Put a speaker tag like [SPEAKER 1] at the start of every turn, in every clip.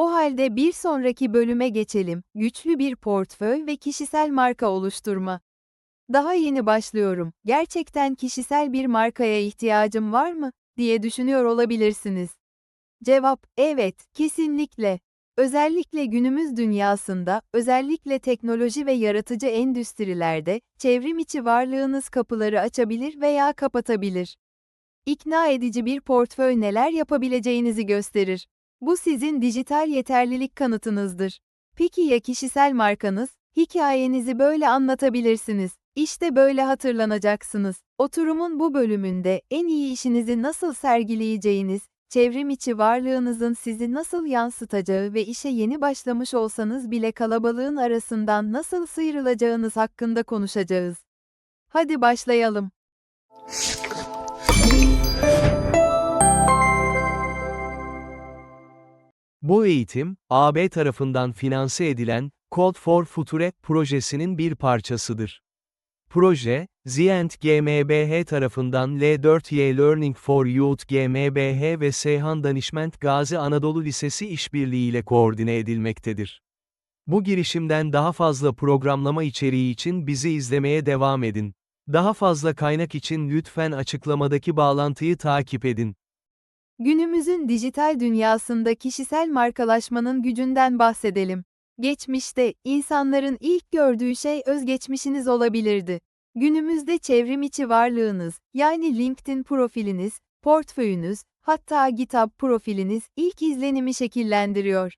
[SPEAKER 1] O halde bir sonraki bölüme geçelim. Güçlü bir portföy ve kişisel marka oluşturma. Daha yeni başlıyorum. Gerçekten kişisel bir markaya ihtiyacım var mı diye düşünüyor olabilirsiniz. Cevap: Evet, kesinlikle. Özellikle günümüz dünyasında, özellikle teknoloji ve yaratıcı endüstrilerde, çevrim içi varlığınız kapıları açabilir veya kapatabilir. İkna edici bir portföy neler yapabileceğinizi gösterir. Bu sizin dijital yeterlilik kanıtınızdır. Peki ya kişisel markanız? Hikayenizi böyle anlatabilirsiniz. İşte böyle hatırlanacaksınız. Oturumun bu bölümünde en iyi işinizi nasıl sergileyeceğiniz, çevrim içi varlığınızın sizi nasıl yansıtacağı ve işe yeni başlamış olsanız bile kalabalığın arasından nasıl sıyrılacağınız hakkında konuşacağız. Hadi başlayalım.
[SPEAKER 2] Bu eğitim, AB tarafından finanse edilen Code for Future projesinin bir parçasıdır. Proje, Zient GmbH tarafından L4Y Learning for Youth GmbH ve Seyhan Danışment Gazi Anadolu Lisesi işbirliğiyle koordine edilmektedir. Bu girişimden daha fazla programlama içeriği için bizi izlemeye devam edin. Daha fazla kaynak için lütfen açıklamadaki bağlantıyı takip edin.
[SPEAKER 1] Günümüzün dijital dünyasında kişisel markalaşmanın gücünden bahsedelim. Geçmişte, insanların ilk gördüğü şey özgeçmişiniz olabilirdi. Günümüzde çevrim içi varlığınız, yani LinkedIn profiliniz, portföyünüz, hatta GitHub profiliniz ilk izlenimi şekillendiriyor.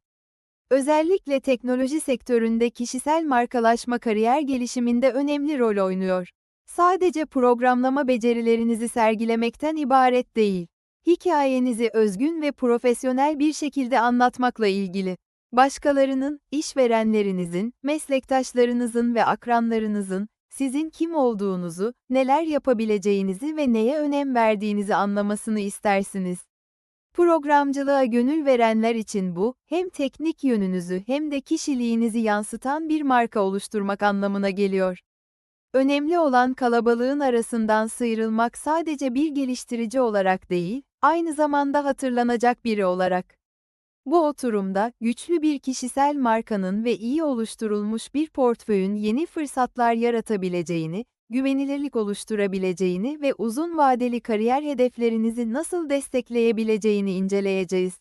[SPEAKER 1] Özellikle teknoloji sektöründe kişisel markalaşma kariyer gelişiminde önemli rol oynuyor. Sadece programlama becerilerinizi sergilemekten ibaret değil. Hikayenizi özgün ve profesyonel bir şekilde anlatmakla ilgili. Başkalarının, işverenlerinizin, meslektaşlarınızın ve akranlarınızın sizin kim olduğunuzu, neler yapabileceğinizi ve neye önem verdiğinizi anlamasını istersiniz. Programcılığa gönül verenler için bu, hem teknik yönünüzü hem de kişiliğinizi yansıtan bir marka oluşturmak anlamına geliyor. Önemli olan kalabalığın arasından sıyrılmak sadece bir geliştirici olarak değil, aynı zamanda hatırlanacak biri olarak. Bu oturumda, güçlü bir kişisel markanın ve iyi oluşturulmuş bir portföyün yeni fırsatlar yaratabileceğini, güvenilirlik oluşturabileceğini ve uzun vadeli kariyer hedeflerinizi nasıl destekleyebileceğini inceleyeceğiz.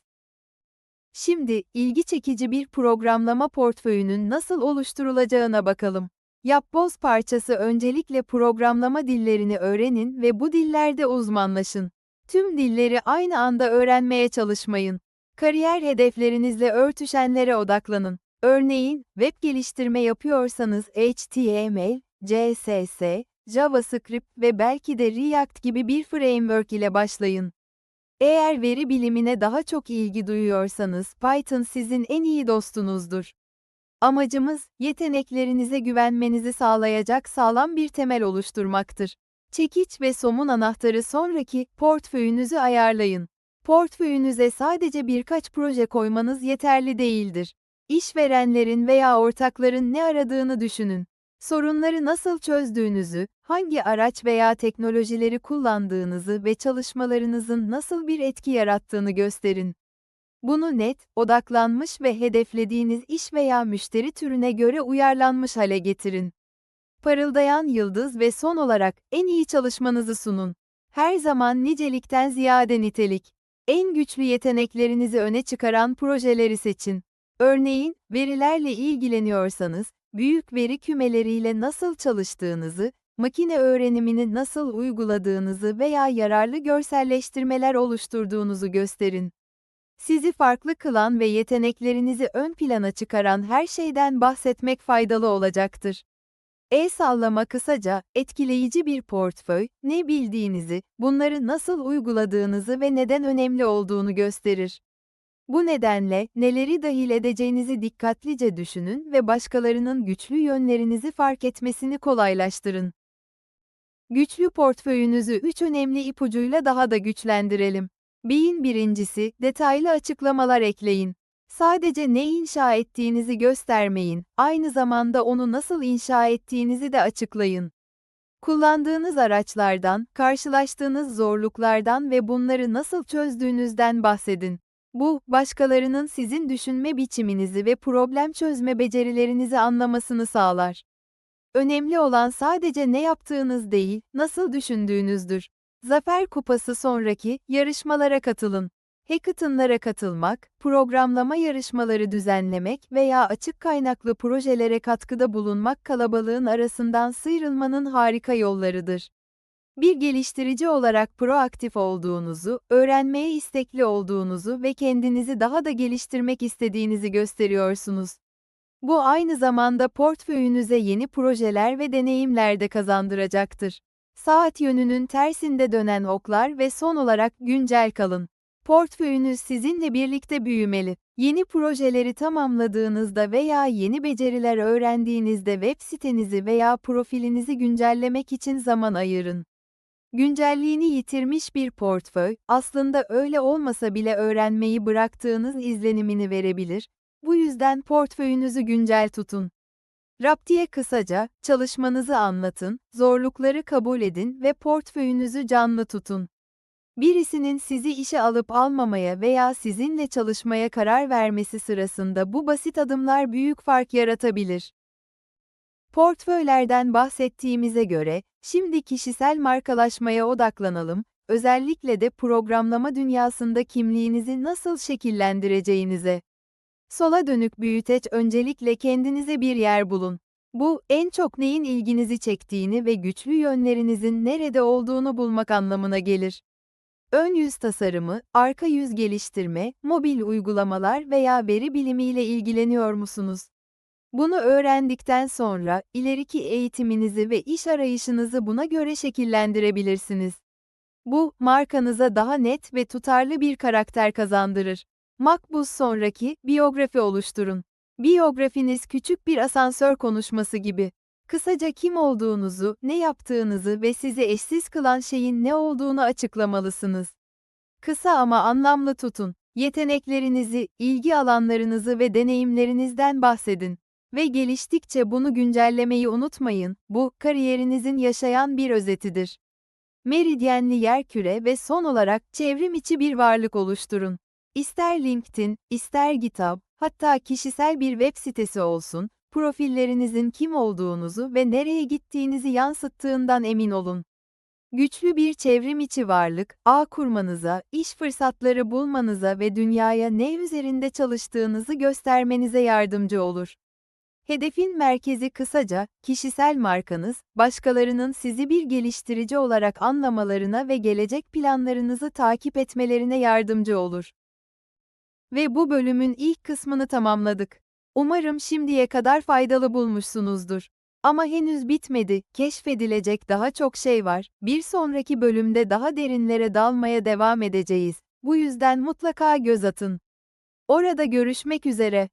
[SPEAKER 1] Şimdi, ilgi çekici bir programlama portföyünün nasıl oluşturulacağına bakalım. Yapboz parçası öncelikle programlama dillerini öğrenin ve bu dillerde uzmanlaşın. Tüm dilleri aynı anda öğrenmeye çalışmayın. Kariyer hedeflerinizle örtüşenlere odaklanın. Örneğin, web geliştirme yapıyorsanız HTML, CSS, JavaScript ve belki de React gibi bir framework ile başlayın. Eğer veri bilimine daha çok ilgi duyuyorsanız Python sizin en iyi dostunuzdur. Amacımız, yeteneklerinize güvenmenizi sağlayacak sağlam bir temel oluşturmaktır. Çekiç ve somun anahtarı sonraki portföyünüzü ayarlayın. Portföyünüze sadece birkaç proje koymanız yeterli değildir. İşverenlerin veya ortakların ne aradığını düşünün. Sorunları nasıl çözdüğünüzü, hangi araç veya teknolojileri kullandığınızı ve çalışmalarınızın nasıl bir etki yarattığını gösterin. Bunu net, odaklanmış ve hedeflediğiniz iş veya müşteri türüne göre uyarlanmış hale getirin. Parıldayan yıldız ve son olarak en iyi çalışmanızı sunun. Her zaman nicelikten ziyade nitelik. En güçlü yeteneklerinizi öne çıkaran projeleri seçin. Örneğin, verilerle ilgileniyorsanız, büyük veri kümeleriyle nasıl çalıştığınızı, makine öğrenimini nasıl uyguladığınızı veya yararlı görselleştirmeler oluşturduğunuzu gösterin. Sizi farklı kılan ve yeteneklerinizi ön plana çıkaran her şeyden bahsetmek faydalı olacaktır. E-sallama kısaca, etkileyici bir portföy, ne bildiğinizi, bunları nasıl uyguladığınızı ve neden önemli olduğunu gösterir. Bu nedenle, neleri dahil edeceğinizi dikkatlice düşünün ve başkalarının güçlü yönlerinizi fark etmesini kolaylaştırın. Güçlü portföyünüzü üç önemli ipucuyla daha da güçlendirelim. Beyin birincisi, detaylı açıklamalar ekleyin. Sadece ne inşa ettiğinizi göstermeyin, aynı zamanda onu nasıl inşa ettiğinizi de açıklayın. Kullandığınız araçlardan, karşılaştığınız zorluklardan ve bunları nasıl çözdüğünüzden bahsedin. Bu, başkalarının sizin düşünme biçiminizi ve problem çözme becerilerinizi anlamasını sağlar. Önemli olan sadece ne yaptığınız değil, nasıl düşündüğünüzdür. Zafer Kupası sonraki yarışmalara katılın. Hackathon'lara katılmak, programlama yarışmaları düzenlemek veya açık kaynaklı projelere katkıda bulunmak kalabalığın arasından sıyrılmanın harika yollarıdır. Bir geliştirici olarak proaktif olduğunuzu, öğrenmeye istekli olduğunuzu ve kendinizi daha da geliştirmek istediğinizi gösteriyorsunuz. Bu aynı zamanda portföyünüze yeni projeler ve deneyimler de kazandıracaktır. Saat yönünün tersinde dönen oklar ve son olarak güncel kalın. Portföyünüz sizinle birlikte büyümeli. Yeni projeleri tamamladığınızda veya yeni beceriler öğrendiğinizde web sitenizi veya profilinizi güncellemek için zaman ayırın. Güncelliğini yitirmiş bir portföy, aslında öyle olmasa bile öğrenmeyi bıraktığınız izlenimini verebilir. Bu yüzden portföyünüzü güncel tutun. Raptiye kısaca, çalışmanızı anlatın, zorlukları kabul edin ve portföyünüzü canlı tutun. Birisinin sizi işe alıp almamaya veya sizinle çalışmaya karar vermesi sırasında bu basit adımlar büyük fark yaratabilir. Portföylerden bahsettiğimize göre, şimdi kişisel markalaşmaya odaklanalım, özellikle de programlama dünyasında kimliğinizi nasıl şekillendireceğinize. Sola dönük büyüteç öncelikle kendinize bir yer bulun. Bu, en çok neyin ilginizi çektiğini ve güçlü yönlerinizin nerede olduğunu bulmak anlamına gelir. Ön yüz tasarımı, arka yüz geliştirme, mobil uygulamalar veya veri bilimiyle ilgileniyor musunuz? Bunu öğrendikten sonra, ileriki eğitiminizi ve iş arayışınızı buna göre şekillendirebilirsiniz. Bu, markanıza daha net ve tutarlı bir karakter kazandırır. Makbuz sonraki, biyografi oluşturun. Biyografiniz küçük bir asansör konuşması gibi. Kısaca kim olduğunuzu, ne yaptığınızı ve sizi eşsiz kılan şeyin ne olduğunu açıklamalısınız. Kısa ama anlamlı tutun. Yeteneklerinizi, ilgi alanlarınızı ve deneyimlerinizden bahsedin. Ve geliştikçe bunu güncellemeyi unutmayın, bu, kariyerinizin yaşayan bir özetidir. Meridyenli yerküre ve son olarak çevrim içi bir varlık oluşturun. İster LinkedIn, ister GitHub, hatta kişisel bir web sitesi olsun, profillerinizin kim olduğunuzu ve nereye gittiğinizi yansıttığından emin olun. Güçlü bir çevrim içi varlık, ağ kurmanıza, iş fırsatları bulmanıza ve dünyaya ne üzerinde çalıştığınızı göstermenize yardımcı olur. Hedefin merkezi kısaca, kişisel markanız, başkalarının sizi bir geliştirici olarak anlamalarına ve gelecek planlarınızı takip etmelerine yardımcı olur. Ve bu bölümün ilk kısmını tamamladık. Umarım şimdiye kadar faydalı bulmuşsunuzdur. Ama henüz bitmedi, keşfedilecek daha çok şey var. Bir sonraki bölümde daha derinlere dalmaya devam edeceğiz. Bu yüzden mutlaka göz atın. Orada görüşmek üzere.